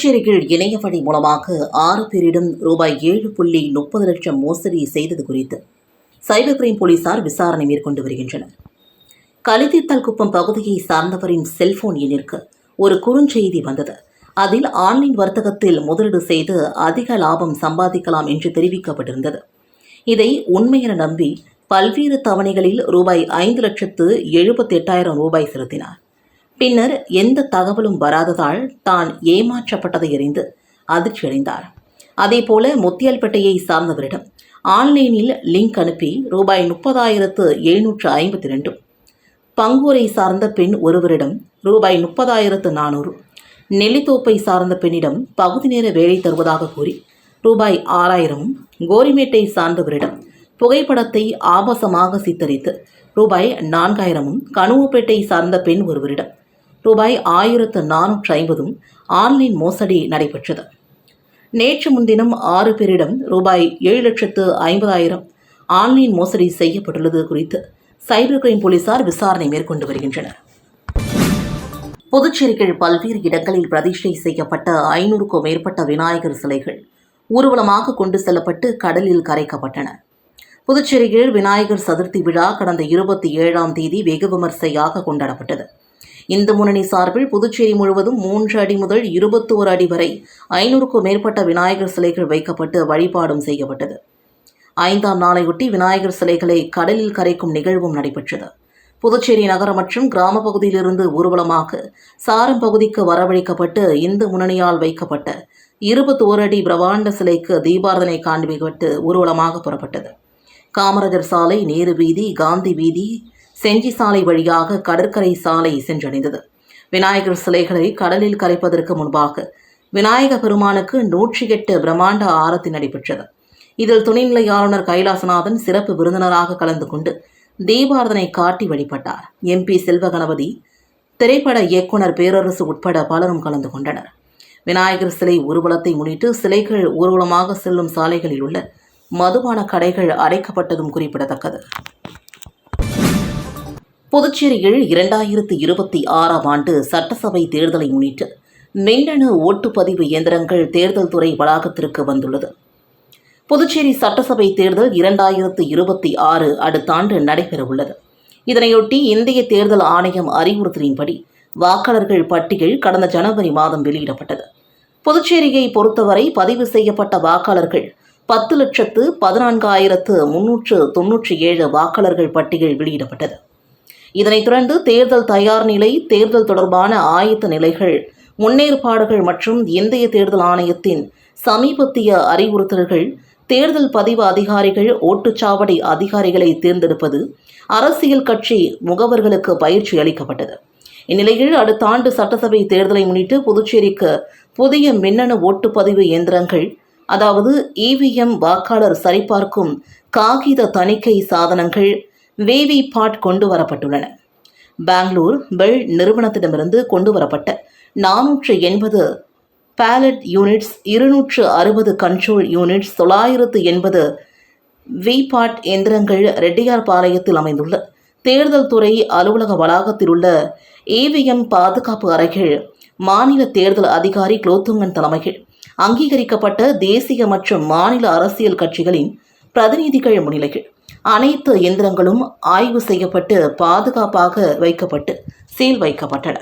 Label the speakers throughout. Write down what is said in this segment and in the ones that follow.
Speaker 1: புதுச்சேரியில் இணையவழி மூலமாக ஆறு பேரிடம் ரூபாய் ஏழு புள்ளி முப்பது லட்சம் மோசடி செய்தது குறித்து சைபர் கிரைம் போலீசார் விசாரணை மேற்கொண்டு வருகின்றனர் கலிதீர்த்தல் குப்பம் பகுதியை சார்ந்தவரின் செல்போன் எண்ணிற்கு ஒரு குறுஞ்செய்தி வந்தது அதில் ஆன்லைன் வர்த்தகத்தில் முதலீடு செய்து அதிக லாபம் சம்பாதிக்கலாம் என்று தெரிவிக்கப்பட்டிருந்தது இதை உண்மையென நம்பி பல்வேறு தவணைகளில் ரூபாய் ஐந்து லட்சத்து எழுபத்தி எட்டாயிரம் ரூபாய் செலுத்தினார் பின்னர் எந்த தகவலும் வராததால் தான் ஏமாற்றப்பட்டதை அறிந்து அதிர்ச்சியடைந்தார் அதேபோல முத்தியால்பேட்டையை சார்ந்தவரிடம் ஆன்லைனில் லிங்க் அனுப்பி ரூபாய் முப்பதாயிரத்து எழுநூற்று ஐம்பத்தி ரெண்டு பங்கூரை சார்ந்த பெண் ஒருவரிடம் ரூபாய் முப்பதாயிரத்து நானூறு நெல்லித்தோப்பை சார்ந்த பெண்ணிடம் பகுதி நேர வேலை தருவதாக கூறி ரூபாய் ஆறாயிரமும் கோரிமேட்டை சார்ந்தவரிடம் புகைப்படத்தை ஆபாசமாக சித்தரித்து ரூபாய் நான்காயிரமும் கனுவப்பேட்டை சார்ந்த பெண் ஒருவரிடம் ரூபாய் ஆயிரத்து நானூற்று ஐம்பதும் ஆன்லைன் மோசடி நடைபெற்றது நேற்று முன்தினம் ஆறு பேரிடம் ரூபாய் ஏழு லட்சத்து ஐம்பதாயிரம் ஆன்லைன் மோசடி செய்யப்பட்டுள்ளது குறித்து சைபர் கிரைம் போலீசார் விசாரணை மேற்கொண்டு வருகின்றனர் புதுச்சேரியில் பல்வேறு இடங்களில் பிரதிஷ்டை செய்யப்பட்ட ஐநூறுக்கும் மேற்பட்ட விநாயகர் சிலைகள் ஊர்வலமாக கொண்டு செல்லப்பட்டு கடலில் கரைக்கப்பட்டன புதுச்சேரியில் விநாயகர் சதுர்த்தி விழா கடந்த இருபத்தி ஏழாம் தேதி வெகு விமர்சையாக கொண்டாடப்பட்டது இந்து முன்னணி சார்பில் புதுச்சேரி முழுவதும் மூன்று அடி முதல் இருபத்தி ஒரு அடி வரை ஐநூறுக்கும் மேற்பட்ட விநாயகர் சிலைகள் வைக்கப்பட்டு வழிபாடும் செய்யப்பட்டது ஐந்தாம் நாளையொட்டி விநாயகர் சிலைகளை கடலில் கரைக்கும் நிகழ்வும் நடைபெற்றது புதுச்சேரி நகரம் மற்றும் கிராம பகுதியிலிருந்து ஊர்வலமாக சாரம் பகுதிக்கு வரவழைக்கப்பட்டு இந்து முன்னணியால் வைக்கப்பட்ட இருபத்தி ஒரு அடி பிரபாண்ட சிலைக்கு தீபாரதனை காண்பிக்கப்பட்டு ஊர்வலமாக புறப்பட்டது காமராஜர் சாலை நேரு வீதி காந்தி வீதி செஞ்சி சாலை வழியாக கடற்கரை சாலை சென்றடைந்தது விநாயகர் சிலைகளை கடலில் கரைப்பதற்கு முன்பாக விநாயக பெருமானுக்கு நூற்றி எட்டு பிரம்மாண்ட ஆரத்தி நடைபெற்றது இதில் துணைநிலை ஆளுநர் கைலாசநாதன் சிறப்பு விருந்தினராக கலந்து கொண்டு தீபாரதனை காட்டி வழிபட்டார் எம்பி பி செல்வகணபதி திரைப்பட இயக்குனர் பேரரசு உட்பட பலரும் கலந்து கொண்டனர் விநாயகர் சிலை ஊர்வலத்தை முன்னிட்டு சிலைகள் ஊர்வலமாக செல்லும் சாலைகளில் உள்ள மதுபான கடைகள் அடைக்கப்பட்டதும் குறிப்பிடத்தக்கது புதுச்சேரியில் இரண்டாயிரத்தி இருபத்தி ஆறாம் ஆண்டு சட்டசபை தேர்தலை முன்னிட்டு மின்னணு ஓட்டுப்பதிவு இயந்திரங்கள் தேர்தல் துறை வளாகத்திற்கு வந்துள்ளது புதுச்சேரி சட்டசபை தேர்தல் இரண்டாயிரத்து இருபத்தி ஆறு அடுத்த ஆண்டு நடைபெறவுள்ளது இதனையொட்டி இந்திய தேர்தல் ஆணையம் அறிவுறுத்தலின்படி வாக்காளர்கள் பட்டியல் கடந்த ஜனவரி மாதம் வெளியிடப்பட்டது புதுச்சேரியை பொறுத்தவரை பதிவு செய்யப்பட்ட வாக்காளர்கள் பத்து லட்சத்து பதினான்காயிரத்து முன்னூற்று தொன்னூற்றி ஏழு வாக்காளர்கள் பட்டியல் வெளியிடப்பட்டது இதனைத் தொடர்ந்து தேர்தல் தயார் நிலை தேர்தல் தொடர்பான ஆயத்த நிலைகள் முன்னேற்பாடுகள் மற்றும் இந்திய தேர்தல் ஆணையத்தின் சமீபத்திய அறிவுறுத்தல்கள் தேர்தல் பதிவு அதிகாரிகள் ஓட்டுச்சாவடி அதிகாரிகளை தேர்ந்தெடுப்பது அரசியல் கட்சி முகவர்களுக்கு பயிற்சி அளிக்கப்பட்டது இந்நிலையில் அடுத்த ஆண்டு சட்டசபை தேர்தலை முன்னிட்டு புதுச்சேரிக்கு புதிய மின்னணு ஓட்டுப்பதிவு இயந்திரங்கள் அதாவது இவிஎம் வாக்காளர் சரிபார்க்கும் காகித தணிக்கை சாதனங்கள் வேவி பாட் கொண்டு வரப்பட்டுள்ளன பெங்களூர் பெல் நிறுவனத்திடமிருந்து கொண்டு வரப்பட்ட நானூற்று எண்பது பேலட் யூனிட்ஸ் இருநூற்று அறுபது கண்ட்ரோல் யூனிட்ஸ் தொள்ளாயிரத்து எண்பது விபாட் எந்திரங்கள் ரெட்டியார் பாளையத்தில் அமைந்துள்ள தேர்தல் துறை அலுவலக வளாகத்தில் உள்ள ஏவிஎம் பாதுகாப்பு அறைகள் மாநில தேர்தல் அதிகாரி குலோத்துங்கன் தலைமையில் அங்கீகரிக்கப்பட்ட தேசிய மற்றும் மாநில அரசியல் கட்சிகளின் பிரதிநிதிகள் முன்னிலைகள் அனைத்து எந்திரங்களும் ஆய்வு செய்யப்பட்டு பாதுகாப்பாக வைக்கப்பட்டு சீல் வைக்கப்பட்டன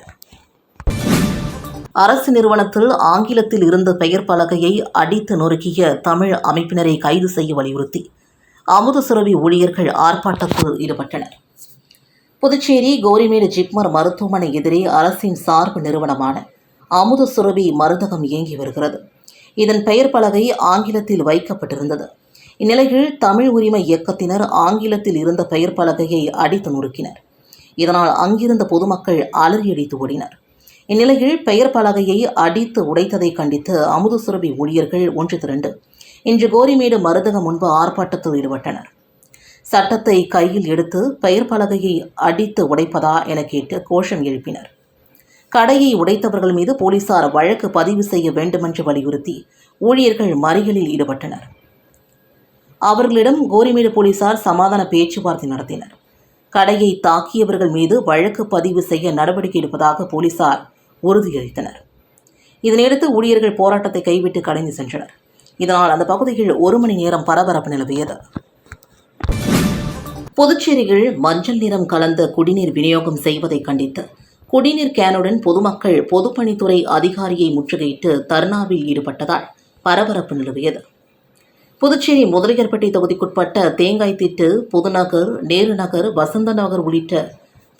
Speaker 1: அரசு நிறுவனத்தில் ஆங்கிலத்தில் இருந்த பெயர் பலகையை அடித்து நொறுக்கிய தமிழ் அமைப்பினரை கைது செய்ய வலியுறுத்தி அமுது சுரவி ஊழியர்கள் ஆர்ப்பாட்டத்தில் ஈடுபட்டனர் புதுச்சேரி கோரிமேடு ஜிப்மர் மருத்துவமனை எதிரே அரசின் சார்பு நிறுவனமான அமுது சுரவி மருந்தகம் இயங்கி வருகிறது இதன் பெயர் பலகை ஆங்கிலத்தில் வைக்கப்பட்டிருந்தது இந்நிலையில் தமிழ் உரிமை இயக்கத்தினர் ஆங்கிலத்தில் இருந்த பெயர் பலகையை அடித்து நொறுக்கினர் இதனால் அங்கிருந்த பொதுமக்கள் அலறியடித்து ஓடினர் இந்நிலையில் பெயர் பலகையை அடித்து உடைத்ததை கண்டித்து அமுது சுரபி ஊழியர்கள் ஒன்று திரண்டு இன்று கோரிமேடு மருதகம் முன்பு ஆர்ப்பாட்டத்தில் ஈடுபட்டனர் சட்டத்தை கையில் எடுத்து பெயர் பலகையை அடித்து உடைப்பதா என கேட்டு கோஷம் எழுப்பினர் கடையை உடைத்தவர்கள் மீது போலீசார் வழக்கு பதிவு செய்ய வேண்டுமென்று வலியுறுத்தி ஊழியர்கள் மறியலில் ஈடுபட்டனர் அவர்களிடம் கோரிமேடு போலீசார் சமாதான பேச்சுவார்த்தை நடத்தினர் கடையை தாக்கியவர்கள் மீது வழக்கு பதிவு செய்ய நடவடிக்கை எடுப்பதாக போலீசார் உறுதியளித்தனர் இதனையடுத்து ஊழியர்கள் போராட்டத்தை கைவிட்டு கடைந்து சென்றனர் இதனால் அந்த பகுதியில் ஒரு மணி நேரம் பரபரப்பு நிலவியது புதுச்சேரியில் மஞ்சள் நிறம் கலந்த குடிநீர் விநியோகம் செய்வதை கண்டித்து குடிநீர் கேனுடன் பொதுமக்கள் பொதுப்பணித்துறை அதிகாரியை முற்றுகையிட்டு தர்ணாவில் ஈடுபட்டதால் பரபரப்பு நிலவியது புதுச்சேரி முதலியார்பட்டி தொகுதிக்குட்பட்ட தேங்காய் திட்டு புதுநகர் நேரு நகர் வசந்த நகர் உள்ளிட்ட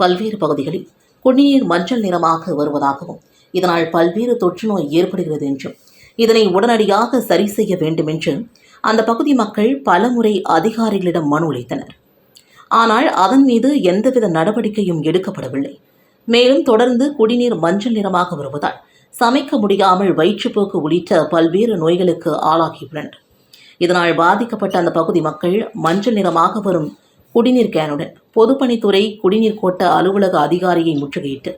Speaker 1: பல்வேறு பகுதிகளில் குடிநீர் மஞ்சள் நிறமாக வருவதாகவும் இதனால் பல்வேறு தொற்று நோய் ஏற்படுகிறது என்றும் இதனை உடனடியாக சரி செய்ய வேண்டும் என்று அந்த பகுதி மக்கள் பலமுறை அதிகாரிகளிடம் மனு அளித்தனர் ஆனால் அதன் மீது எந்தவித நடவடிக்கையும் எடுக்கப்படவில்லை மேலும் தொடர்ந்து குடிநீர் மஞ்சள் நிறமாக வருவதால் சமைக்க முடியாமல் வயிற்றுப்போக்கு உள்ளிட்ட பல்வேறு நோய்களுக்கு ஆளாகியுள்ளனர் இதனால் பாதிக்கப்பட்ட அந்த பகுதி மக்கள் மஞ்சள் நிறமாக வரும் குடிநீர் கேனுடன் பொதுப்பணித்துறை குடிநீர் கோட்ட அலுவலக அதிகாரியை முற்றுகையிட்டு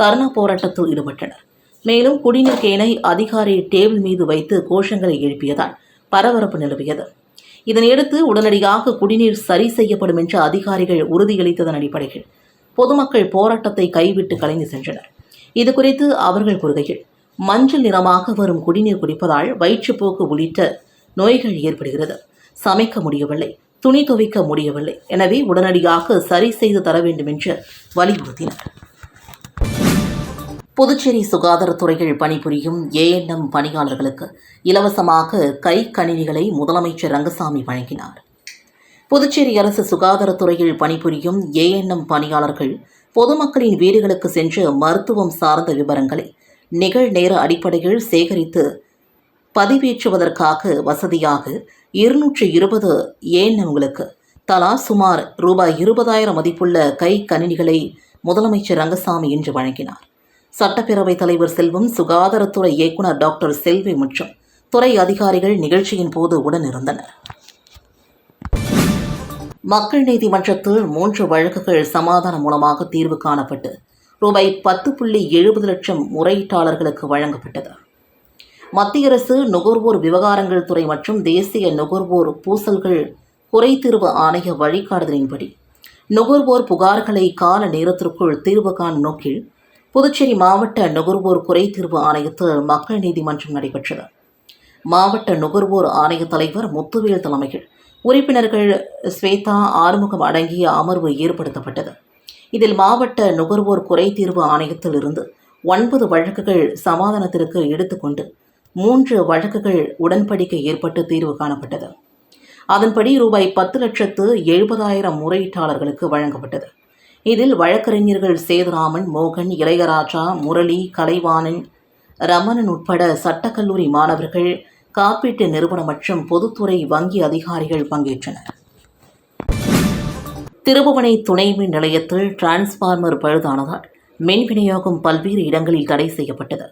Speaker 1: தர்ணா போராட்டத்தில் ஈடுபட்டனர் மேலும் குடிநீர் கேனை அதிகாரி டேபிள் மீது வைத்து கோஷங்களை எழுப்பியதால் பரபரப்பு நிலவியது இதனையடுத்து உடனடியாக குடிநீர் சரி செய்யப்படும் என்று அதிகாரிகள் உறுதியளித்ததன் அடிப்படையில் பொதுமக்கள் போராட்டத்தை கைவிட்டு கலைந்து சென்றனர் இது குறித்து அவர்கள் கூறுகையில் மஞ்சள் நிறமாக வரும் குடிநீர் குடிப்பதால் வயிற்றுப்போக்கு உள்ளிட்ட நோய்கள் ஏற்படுகிறது சமைக்க முடியவில்லை துணி துவைக்க முடியவில்லை எனவே உடனடியாக சரி செய்து தர வேண்டும் என்று வலியுறுத்தினர் புதுச்சேரி சுகாதாரத்துறையில் பணிபுரியும் ஏஎன்எம் பணியாளர்களுக்கு இலவசமாக கை கணினிகளை முதலமைச்சர் ரங்கசாமி வழங்கினார் புதுச்சேரி அரசு சுகாதாரத்துறையில் பணிபுரியும் ஏஎன்எம் பணியாளர்கள் பொதுமக்களின் வீடுகளுக்கு சென்று மருத்துவம் சார்ந்த விவரங்களை நிகழ்நேர அடிப்படையில் சேகரித்து பதிவேற்றுவதற்காக வசதியாக இருநூற்றி இருபது ஏன் உங்களுக்கு தலா சுமார் ரூபாய் இருபதாயிரம் மதிப்புள்ள கை கணினிகளை முதலமைச்சர் ரங்கசாமி இன்று வழங்கினார் சட்டப்பேரவைத் தலைவர் செல்வம் சுகாதாரத்துறை இயக்குநர் டாக்டர் செல்வி மற்றும் துறை அதிகாரிகள் நிகழ்ச்சியின் போது உடனிருந்தனர் மக்கள் நீதிமன்றத்தில் மூன்று வழக்குகள் சமாதானம் மூலமாக தீர்வு காணப்பட்டு ரூபாய் பத்து புள்ளி எழுபது லட்சம் முறையீட்டாளர்களுக்கு வழங்கப்பட்டது மத்திய அரசு நுகர்வோர் விவகாரங்கள் துறை மற்றும் தேசிய நுகர்வோர் பூசல்கள் குறைதீர்வு ஆணைய வழிகாட்டுதலின்படி நுகர்வோர் புகார்களை கால நேரத்திற்குள் தீர்வு காணும் நோக்கில் புதுச்சேரி மாவட்ட நுகர்வோர் குறைதீர்வு ஆணையத்தில் மக்கள் நீதிமன்றம் நடைபெற்றது மாவட்ட நுகர்வோர் ஆணைய தலைவர் முத்துவேல் தலைமையில் உறுப்பினர்கள் ஸ்வேதா ஆறுமுகம் அடங்கிய அமர்வு ஏற்படுத்தப்பட்டது இதில் மாவட்ட நுகர்வோர் குறைதீர்வு ஆணையத்தில் இருந்து ஒன்பது வழக்குகள் சமாதானத்திற்கு எடுத்துக்கொண்டு மூன்று வழக்குகள் உடன்படிக்கை ஏற்பட்டு தீர்வு காணப்பட்டது அதன்படி ரூபாய் பத்து லட்சத்து எழுபதாயிரம் முறையீட்டாளர்களுக்கு வழங்கப்பட்டது இதில் வழக்கறிஞர்கள் சேதுராமன் மோகன் இளையராஜா முரளி கலைவாணன் ரமணன் உட்பட சட்டக்கல்லூரி மாணவர்கள் காப்பீட்டு நிறுவனம் மற்றும் பொதுத்துறை வங்கி அதிகாரிகள் பங்கேற்றனர் திருபுவனை துணை மின் நிலையத்தில் டிரான்ஸ்ஃபார்மர் பழுதானதால் மின் விநியோகம் பல்வேறு இடங்களில் தடை செய்யப்பட்டது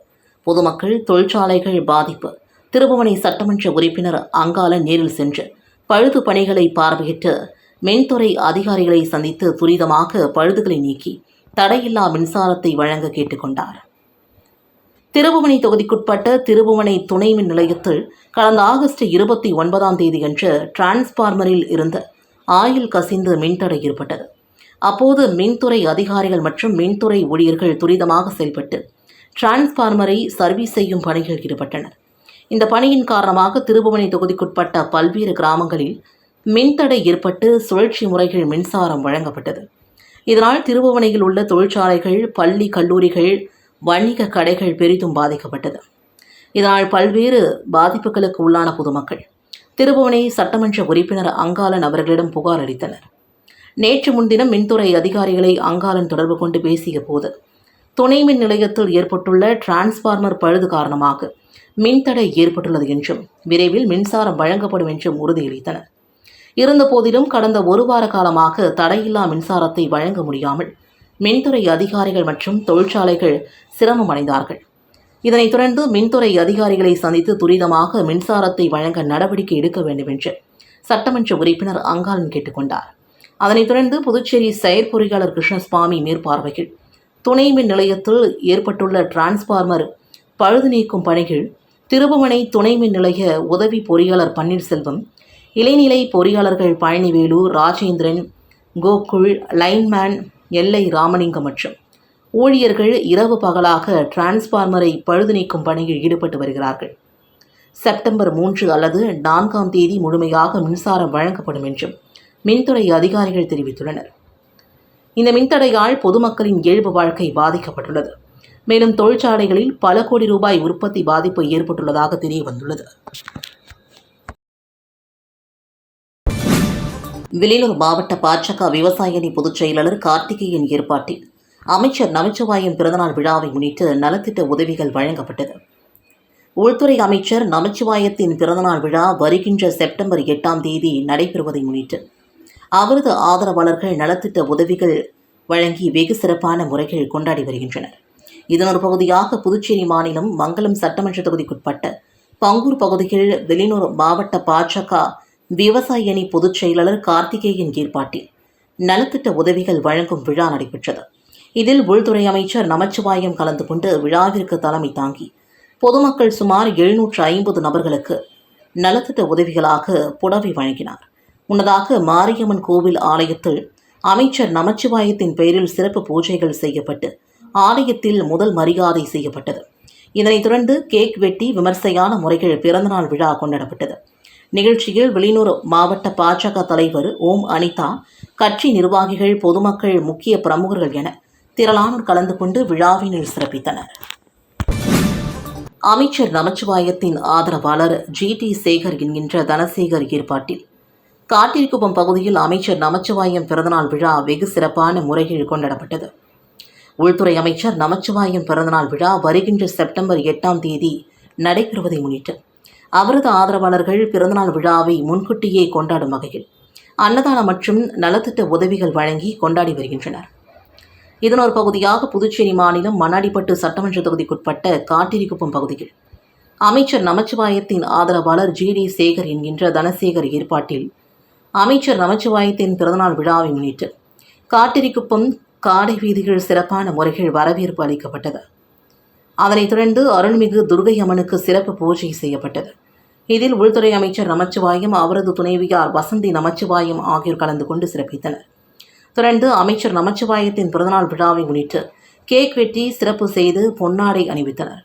Speaker 1: பொதுமக்கள் தொழிற்சாலைகள் பாதிப்பு திருபுவனை சட்டமன்ற உறுப்பினர் அங்கால நேரில் சென்று பழுது பணிகளை பார்வையிட்டு மின்துறை அதிகாரிகளை சந்தித்து துரிதமாக பழுதுகளை நீக்கி தடையில்லா மின்சாரத்தை வழங்க கேட்டுக்கொண்டார் திருபுவனை தொகுதிக்குட்பட்ட திருபுவனை துணை மின் நிலையத்தில் கடந்த ஆகஸ்ட் இருபத்தி ஒன்பதாம் தேதியன்று டிரான்ஸ்பார்மரில் இருந்த ஆயில் கசிந்து மின்தடை ஏற்பட்டது அப்போது மின்துறை அதிகாரிகள் மற்றும் மின்துறை ஊழியர்கள் துரிதமாக செயல்பட்டு டிரான்ஸ்ஃபார்மரை சர்வீஸ் செய்யும் பணியில் ஈடுபட்டனர் இந்த பணியின் காரணமாக திருபுவனை தொகுதிக்குட்பட்ட பல்வேறு கிராமங்களில் மின்தடை ஏற்பட்டு சுழற்சி முறைகள் மின்சாரம் வழங்கப்பட்டது இதனால் திருபுவனையில் உள்ள தொழிற்சாலைகள் பள்ளி கல்லூரிகள் வணிக கடைகள் பெரிதும் பாதிக்கப்பட்டது இதனால் பல்வேறு பாதிப்புகளுக்கு உள்ளான பொதுமக்கள் திருபுவனை சட்டமன்ற உறுப்பினர் அங்காளன் அவர்களிடம் புகார் அளித்தனர் நேற்று முன்தினம் மின்துறை அதிகாரிகளை அங்காளன் தொடர்பு கொண்டு பேசிய போது துணை மின் நிலையத்தில் ஏற்பட்டுள்ள டிரான்ஸ்பார்மர் பழுது காரணமாக மின்தடை ஏற்பட்டுள்ளது என்றும் விரைவில் மின்சாரம் வழங்கப்படும் என்றும் உறுதியளித்தனர் இருந்தபோதிலும் கடந்த ஒரு வார காலமாக தடையில்லா மின்சாரத்தை வழங்க முடியாமல் மின்துறை அதிகாரிகள் மற்றும் தொழிற்சாலைகள் சிரமம் அடைந்தார்கள் இதனைத் தொடர்ந்து மின்துறை அதிகாரிகளை சந்தித்து துரிதமாக மின்சாரத்தை வழங்க நடவடிக்கை எடுக்க வேண்டும் என்று சட்டமன்ற உறுப்பினர் கேட்டுக் கேட்டுக்கொண்டார் அதனைத் தொடர்ந்து புதுச்சேரி செயற்பொறியாளர் கிருஷ்ணசுவாமி மேற்பார்வையில் துணை மின் நிலையத்தில் ஏற்பட்டுள்ள டிரான்ஸ்ஃபார்மர் பழுது நீக்கும் பணிகள் திருபுவனை துணை மின் நிலைய உதவி பொறியாளர் பன்னீர்செல்வம் இளைநிலை பொறியாளர்கள் பழனிவேலு ராஜேந்திரன் கோகுல் லைன்மேன் எல்லை ராமலிங்கம் மற்றும் ஊழியர்கள் இரவு பகலாக டிரான்ஸ்ஃபார்மரை பழுது நீக்கும் பணியில் ஈடுபட்டு வருகிறார்கள் செப்டம்பர் மூன்று அல்லது நான்காம் தேதி முழுமையாக மின்சாரம் வழங்கப்படும் என்றும் மின்துறை அதிகாரிகள் தெரிவித்துள்ளனர் இந்த மின்தடையால் பொதுமக்களின் இயல்பு வாழ்க்கை பாதிக்கப்பட்டுள்ளது மேலும் தொழிற்சாலைகளில் பல கோடி ரூபாய் உற்பத்தி பாதிப்பு ஏற்பட்டுள்ளதாக தெரிய வந்துள்ளது வில்லியனூர் மாவட்ட பாஜக விவசாய அணி பொதுச் செயலாளர் கார்த்திகேயன் ஏற்பாட்டில் அமைச்சர் நமச்சிவாயம் பிறந்தநாள் விழாவை முன்னிட்டு நலத்திட்ட உதவிகள் வழங்கப்பட்டது உள்துறை அமைச்சர் நமச்சிவாயத்தின் பிறந்தநாள் விழா வருகின்ற செப்டம்பர் எட்டாம் தேதி நடைபெறுவதை முன்னிட்டு அவரது ஆதரவாளர்கள் நலத்திட்ட உதவிகள் வழங்கி வெகு சிறப்பான முறைகள் கொண்டாடி வருகின்றனர் இதன் ஒரு பகுதியாக புதுச்சேரி மாநிலம் மங்கலம் சட்டமன்ற தொகுதிக்குட்பட்ட பங்கூர் பகுதியில் வெளிநூர் மாவட்ட பாஜக விவசாய அணி பொதுச் செயலாளர் கார்த்திகேயன் ஏற்பாட்டில் நலத்திட்ட உதவிகள் வழங்கும் விழா நடைபெற்றது இதில் உள்துறை அமைச்சர் நமச்சிவாயம் கலந்து கொண்டு விழாவிற்கு தலைமை தாங்கி பொதுமக்கள் சுமார் எழுநூற்று ஐம்பது நபர்களுக்கு நலத்திட்ட உதவிகளாக புடவை வழங்கினார் முன்னதாக மாரியம்மன் கோவில் ஆலயத்தில் அமைச்சர் நமச்சிவாயத்தின் பெயரில் சிறப்பு பூஜைகள் செய்யப்பட்டு ஆலயத்தில் முதல் மரியாதை செய்யப்பட்டது இதனைத் தொடர்ந்து கேக் வெட்டி விமர்சையான முறைகள் பிறந்தநாள் விழா கொண்டாடப்பட்டது நிகழ்ச்சியில் வெளியூர் மாவட்ட பாஜக தலைவர் ஓம் அனிதா கட்சி நிர்வாகிகள் பொதுமக்கள் முக்கிய பிரமுகர்கள் என திரளானோர் கலந்து கொண்டு விழாவினில் சிறப்பித்தனர் அமைச்சர் நமச்சிவாயத்தின் ஆதரவாளர் ஜி டி சேகர் என்கின்ற தனசேகர் ஏற்பாட்டில் காட்டிற்குப்பம் பகுதியில் அமைச்சர் நமச்சிவாயம் பிறந்தநாள் விழா வெகு சிறப்பான முறையில் கொண்டாடப்பட்டது உள்துறை அமைச்சர் நமச்சிவாயம் பிறந்தநாள் விழா வருகின்ற செப்டம்பர் எட்டாம் தேதி நடைபெறுவதை முன்னிட்டு அவரது ஆதரவாளர்கள் பிறந்தநாள் விழாவை முன்கூட்டியே கொண்டாடும் வகையில் அன்னதானம் மற்றும் நலத்திட்ட உதவிகள் வழங்கி கொண்டாடி வருகின்றனர் இதன் ஒரு பகுதியாக புதுச்சேரி மாநிலம் மண்ணாடிப்பட்டு சட்டமன்ற தொகுதிக்குட்பட்ட காட்டிரிக்குப்பம் பகுதியில் அமைச்சர் நமச்சிவாயத்தின் ஆதரவாளர் ஜி டி சேகர் என்கின்ற தனசேகர் ஏற்பாட்டில் அமைச்சர் நமச்சிவாயத்தின் பிறந்தநாள் விழாவை முன்னிட்டு காட்டிரிக்குப்பம் காடை வீதிகள் சிறப்பான முறைகள் வரவேற்பு அளிக்கப்பட்டது அதனைத் தொடர்ந்து அருள்மிகு துர்கை அம்மனுக்கு சிறப்பு பூஜை செய்யப்பட்டது இதில் உள்துறை அமைச்சர் நமச்சிவாயம் அவரது துணைவியார் வசந்தி நமச்சிவாயம் ஆகியோர் கலந்து கொண்டு சிறப்பித்தனர் தொடர்ந்து அமைச்சர் நமச்சிவாயத்தின் பிறந்தநாள் விழாவை முன்னிட்டு கேக் வெட்டி சிறப்பு செய்து பொன்னாடை அணிவித்தனர்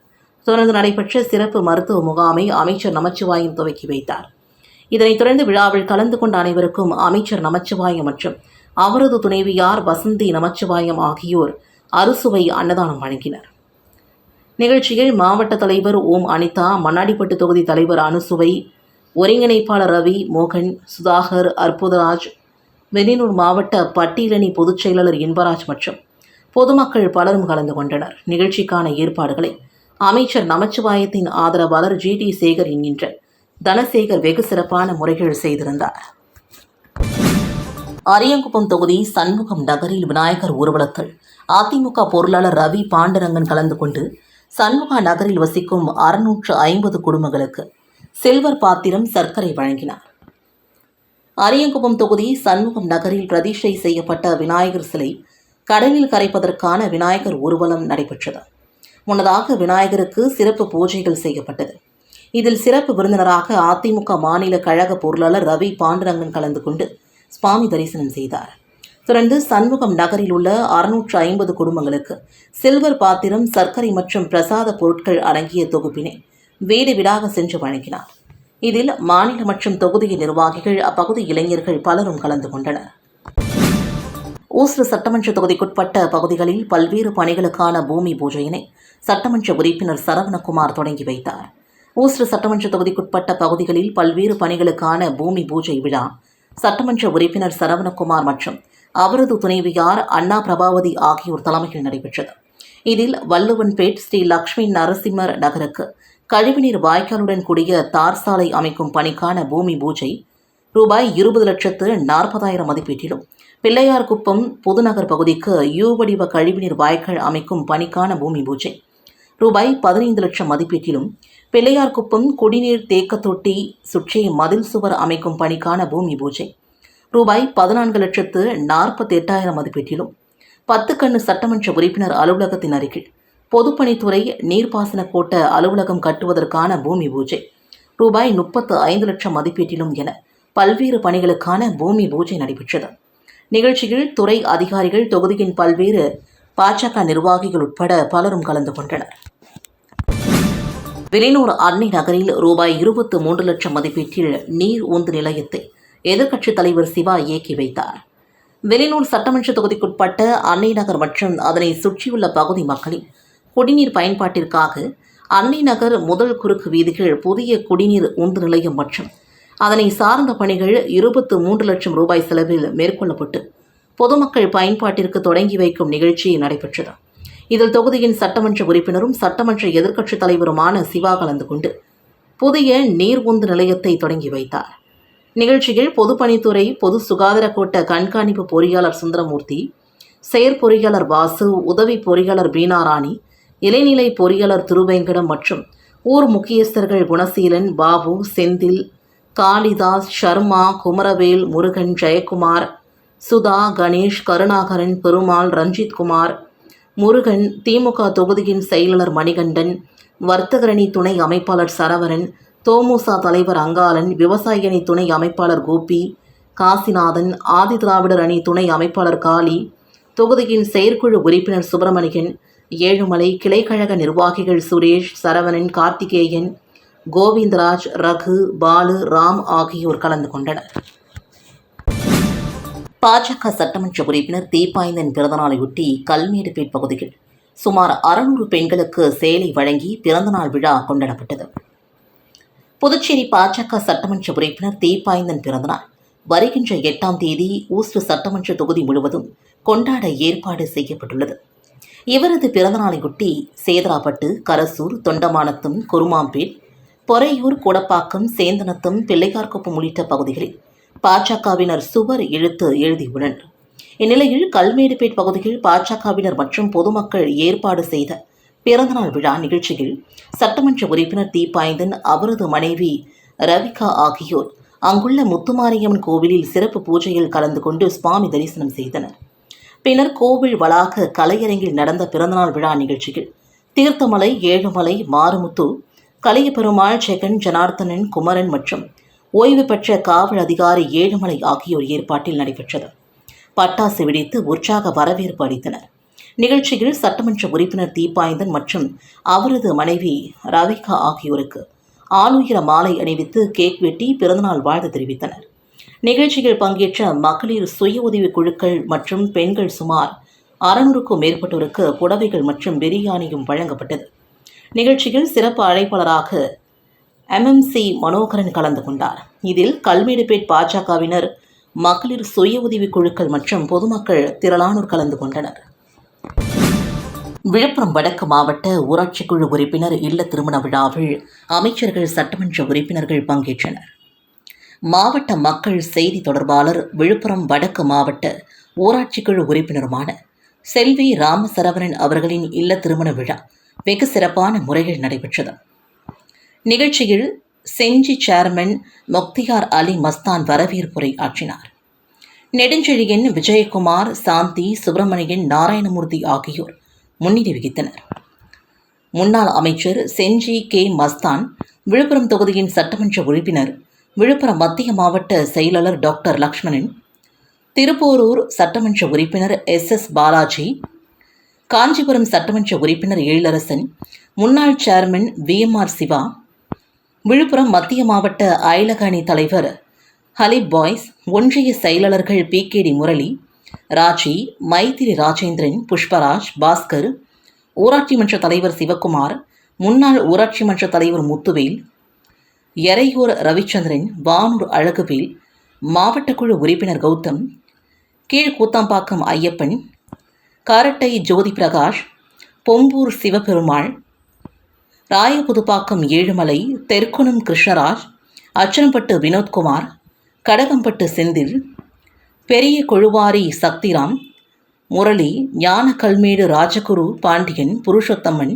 Speaker 1: தொடர்ந்து நடைபெற்ற சிறப்பு மருத்துவ முகாமை அமைச்சர் நமச்சிவாயம் துவக்கி வைத்தார் இதனைத் தொடர்ந்து விழாவில் கலந்து கொண்ட அனைவருக்கும் அமைச்சர் நமச்சிவாயம் மற்றும் அவரது துணைவியார் வசந்தி நமச்சிவாயம் ஆகியோர் அறுசுவை அன்னதானம் வழங்கினர் நிகழ்ச்சியில் மாவட்ட தலைவர் ஓம் அனிதா மண்ணாடிப்பட்டு தொகுதி தலைவர் அனுசுவை ஒருங்கிணைப்பாளர் ரவி மோகன் சுதாகர் அற்புதராஜ் வெனினூர் மாவட்ட பட்டியலணி பொதுச் செயலாளர் இன்பராஜ் மற்றும் பொதுமக்கள் பலரும் கலந்து கொண்டனர் நிகழ்ச்சிக்கான ஏற்பாடுகளை அமைச்சர் நமச்சிவாயத்தின் ஆதரவாளர் ஜி டி சேகர் என்கின்ற தனசேகர் வெகு சிறப்பான முறைகள் செய்திருந்தார் அரியங்குப்பம் தொகுதி சண்முகம் நகரில் விநாயகர் ஊர்வலத்தில் அதிமுக பொருளாளர் ரவி பாண்டரங்கன் கலந்து கொண்டு சண்முக நகரில் வசிக்கும் அறுநூற்று ஐம்பது குடும்பங்களுக்கு சில்வர் பாத்திரம் சர்க்கரை வழங்கினார் அரியங்குப்பம் தொகுதி சண்முகம் நகரில் பிரதிஷ்டை செய்யப்பட்ட விநாயகர் சிலை கடலில் கரைப்பதற்கான விநாயகர் ஊர்வலம் நடைபெற்றது முன்னதாக விநாயகருக்கு சிறப்பு பூஜைகள் செய்யப்பட்டது இதில் சிறப்பு விருந்தினராக அதிமுக மாநில கழக பொருளாளர் ரவி பாண்டுரங்கன் கலந்து கொண்டு சுவாமி தரிசனம் செய்தார் தொடர்ந்து சண்முகம் நகரில் உள்ள அறுநூற்று ஐம்பது குடும்பங்களுக்கு சில்வர் பாத்திரம் சர்க்கரை மற்றும் பிரசாத பொருட்கள் அடங்கிய தொகுப்பினை வீடு வீடாக சென்று வழங்கினார் இதில் மாநில மற்றும் தொகுதி நிர்வாகிகள் அப்பகுதி இளைஞர்கள் பலரும் கலந்து கொண்டனர் ஊசுறு சட்டமன்ற தொகுதிக்குட்பட்ட பகுதிகளில் பல்வேறு பணிகளுக்கான பூமி பூஜையினை சட்டமன்ற உறுப்பினர் சரவணகுமார் தொடங்கி வைத்தார் ஊஸ்ட் சட்டமன்ற தொகுதிக்குட்பட்ட பகுதிகளில் பல்வேறு பணிகளுக்கான பூமி பூஜை விழா சட்டமன்ற உறுப்பினர் சரவணகுமார் மற்றும் அவரது துணைவியார் அண்ணா பிரபாவதி ஆகியோர் தலைமையில் நடைபெற்றது இதில் வல்லுவன்பேட் ஸ்ரீ லக்ஷ்மி நரசிம்மர் நகருக்கு கழிவுநீர் வாய்க்காலுடன் கூடிய தார் சாலை அமைக்கும் பணிக்கான பூமி பூஜை ரூபாய் இருபது லட்சத்து நாற்பதாயிரம் மதிப்பீட்டிலும் பிள்ளையார்குப்பம் புதுநகர் பகுதிக்கு யூ வடிவ கழிவுநீர் வாய்க்கால் அமைக்கும் பணிக்கான பூமி பூஜை ரூபாய் பதினைந்து லட்சம் மதிப்பீட்டிலும் பிள்ளையார்குப்பம் குடிநீர் தேக்க தொட்டி சுற்றி மதில் சுவர் அமைக்கும் பணிக்கான பூமி பூஜை ரூபாய் பதினான்கு லட்சத்து நாற்பத்தி எட்டாயிரம் மதிப்பீட்டிலும் பத்து கண்ணு சட்டமன்ற உறுப்பினர் அலுவலகத்தின் அருகில் பொதுப்பணித்துறை நீர்ப்பாசன கோட்ட அலுவலகம் கட்டுவதற்கான பூமி பூஜை ரூபாய் முப்பத்து ஐந்து லட்சம் மதிப்பீட்டிலும் என பல்வேறு பணிகளுக்கான பூமி பூஜை நடைபெற்றது நிகழ்ச்சியில் துறை அதிகாரிகள் தொகுதியின் பல்வேறு பாஜக நிர்வாகிகள் உட்பட பலரும் கலந்து கொண்டனர் வெளியூர் அன்னை நகரில் ரூபாய் இருபத்து மூன்று லட்சம் மதிப்பீட்டில் நீர் உந்து நிலையத்தை எதிர்க்கட்சித் தலைவர் சிவா இயக்கி வைத்தார் வெளிநூர் சட்டமன்ற தொகுதிக்குட்பட்ட அன்னை நகர் மற்றும் அதனை சுற்றியுள்ள பகுதி மக்களின் குடிநீர் பயன்பாட்டிற்காக அன்னை நகர் முதல் குறுக்கு வீதிகள் புதிய குடிநீர் உந்து நிலையம் மற்றும் அதனை சார்ந்த பணிகள் இருபத்து மூன்று லட்சம் ரூபாய் செலவில் மேற்கொள்ளப்பட்டு பொதுமக்கள் பயன்பாட்டிற்கு தொடங்கி வைக்கும் நிகழ்ச்சி நடைபெற்றது இதில் தொகுதியின் சட்டமன்ற உறுப்பினரும் சட்டமன்ற எதிர்க்கட்சித் தலைவருமான சிவா கலந்து கொண்டு புதிய நீர் உந்து நிலையத்தை தொடங்கி வைத்தார் நிகழ்ச்சியில் பொதுப்பணித்துறை பொது சுகாதார கோட்ட கண்காணிப்பு பொறியாளர் சுந்தரமூர்த்தி செயற்பொறியாளர் வாசு உதவி பொறியாளர் பீனாராணி இளைநிலை பொறியாளர் திருவேங்கடம் மற்றும் ஊர் முக்கியஸ்தர்கள் குணசீலன் பாபு செந்தில் காளிதாஸ் ஷர்மா குமரவேல் முருகன் ஜெயக்குமார் சுதா கணேஷ் கருணாகரன் பெருமாள் ரஞ்சித்குமார் முருகன் திமுக தொகுதியின் செயலாளர் மணிகண்டன் வர்த்தகரணி துணை அமைப்பாளர் சரவரன் தோமுசா தலைவர் அங்காளன் விவசாய அணி துணை அமைப்பாளர் கோபி காசிநாதன் ஆதி திராவிடர் அணி துணை அமைப்பாளர் காளி தொகுதியின் செயற்குழு உறுப்பினர் சுப்பிரமணியன் ஏழுமலை கிளைக்கழக நிர்வாகிகள் சுரேஷ் சரவணன் கார்த்திகேயன் கோவிந்தராஜ் ரகு பாலு ராம் ஆகியோர் கலந்து கொண்டனர் பாஜக சட்டமன்ற உறுப்பினர் தீபாயந்தன் பிறந்தநாளையொட்டி கல்மேடுபேட் பகுதியில் சுமார் அறுநூறு பெண்களுக்கு சேலை வழங்கி பிறந்தநாள் விழா கொண்டாடப்பட்டது புதுச்சேரி பாஜக சட்டமன்ற உறுப்பினர் தீபாயந்தன் பிறந்தநாள் வருகின்ற எட்டாம் தேதி ஊஸ்ட் சட்டமன்ற தொகுதி முழுவதும் கொண்டாட ஏற்பாடு செய்யப்பட்டுள்ளது இவரது பிறந்தநாளையொட்டி சேதராப்பட்டு கரசூர் தொண்டமானத்தும் குருமாம்பேட் பொறையூர் கூடப்பாக்கம் சேந்தனத்தும் பிள்ளைகார்கோப்பம் உள்ளிட்ட பகுதிகளில் பாஜகவினர் சுவர் இழுத்து எழுதியுள்ளனர் இந்நிலையில் கல்மேடுபேட் பகுதியில் பாஜகவினர் மற்றும் பொதுமக்கள் ஏற்பாடு செய்த பிறந்தநாள் விழா நிகழ்ச்சியில் சட்டமன்ற உறுப்பினர் தீபாயந்தன் அவரது மனைவி ரவிகா ஆகியோர் அங்குள்ள முத்துமாரியம்மன் கோவிலில் சிறப்பு பூஜையில் கலந்து கொண்டு சுவாமி தரிசனம் செய்தனர் பின்னர் கோவில் வளாக கலையரங்கில் நடந்த பிறந்தநாள் விழா நிகழ்ச்சியில் தீர்த்தமலை ஏழுமலை மாறுமுத்து கலையபெருமாள் ஜெகன் ஜனார்த்தனன் குமரன் மற்றும் ஓய்வு பெற்ற காவல் அதிகாரி ஏழுமலை ஆகியோர் ஏற்பாட்டில் நடைபெற்றது பட்டாசு வெடித்து உற்சாக வரவேற்பு அளித்தனர் நிகழ்ச்சியில் சட்டமன்ற உறுப்பினர் தீபாய்ந்தன் மற்றும் அவரது மனைவி ரவிகா ஆகியோருக்கு ஆளுயர மாலை அணிவித்து கேக் வெட்டி பிறந்தநாள் வாழ்த்து தெரிவித்தனர் நிகழ்ச்சியில் பங்கேற்ற மகளிர் சுய உதவி குழுக்கள் மற்றும் பெண்கள் சுமார் அறுநூறுக்கும் மேற்பட்டோருக்கு புடவைகள் மற்றும் பிரியாணியும் வழங்கப்பட்டது நிகழ்ச்சியில் சிறப்பு அழைப்பாளராக எம்எம்சி மனோகரன் கலந்து கொண்டார் இதில் கல்மேடுபேட் பாஜகவினர் மகளிர் சுய உதவி குழுக்கள் மற்றும் பொதுமக்கள் திரளானோர் கலந்து கொண்டனர் விழுப்புரம் வடக்கு மாவட்ட ஊராட்சிக்குழு உறுப்பினர் இல்ல திருமண விழாவில் அமைச்சர்கள் சட்டமன்ற உறுப்பினர்கள் பங்கேற்றனர் மாவட்ட மக்கள் செய்தி தொடர்பாளர் விழுப்புரம் வடக்கு மாவட்ட ஊராட்சிக்குழு உறுப்பினருமான செல்வி ராமசரவணன் அவர்களின் இல்ல திருமண விழா வெகு சிறப்பான முறையில் நடைபெற்றது நிகழ்ச்சியில் செஞ்சி சேர்மன் முக்திகார் அலி மஸ்தான் வரவேற்புரை ஆற்றினார் நெடுஞ்செழியன் விஜயகுமார் சாந்தி சுப்பிரமணியன் நாராயணமூர்த்தி ஆகியோர் முன்னிலை வகித்தனர் முன்னாள் அமைச்சர் செஞ்சி கே மஸ்தான் விழுப்புரம் தொகுதியின் சட்டமன்ற உறுப்பினர் விழுப்புரம் மத்திய மாவட்ட செயலாளர் டாக்டர் லக்ஷ்மணன் திருப்போரூர் சட்டமன்ற உறுப்பினர் எஸ் எஸ் பாலாஜி காஞ்சிபுரம் சட்டமன்ற உறுப்பினர் எழிலரசன் முன்னாள் chairman V M R Siva Villupuram மத்திய மாவட்ட அயலக தலைவர் ஹலிப் பாய்ஸ் ஒன்றிய செயலாளர்கள் P K T Murali Raji Maithri Rajendran Pushparaj Baskar ஊராட்சி மன்ற தலைவர் சிவக்குமார் முன்னாள் ஊராட்சி மன்ற தலைவர் முத்துவேல் எறையூர் ரவிச்சந்திரன் வானூர் அழகுவேல் மாவட்ட குழு உறுப்பினர் கௌதம் கீழ் கூத்தாம்பாக்கம் ஐயப்பன் காரட்டை ஜோதி பிரகாஷ் பொம்பூர் சிவபெருமாள் ராயபுதுப்பாக்கம் ஏழுமலை தெற்குணம் கிருஷ்ணராஜ் அச்சனப்பட்டு வினோத்குமார் கடகம்பட்டு செந்தில் பெரிய கொழுவாரி சக்திராம் முரளி ஞான கல்மேடு ராஜகுரு பாண்டியன் புருஷோத்தம்மன்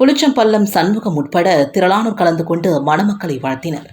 Speaker 1: புளிச்சம்பள்ளம் சண்முகம் உட்பட திரளானோர் கலந்து கொண்டு மணமக்களை வாழ்த்தினர்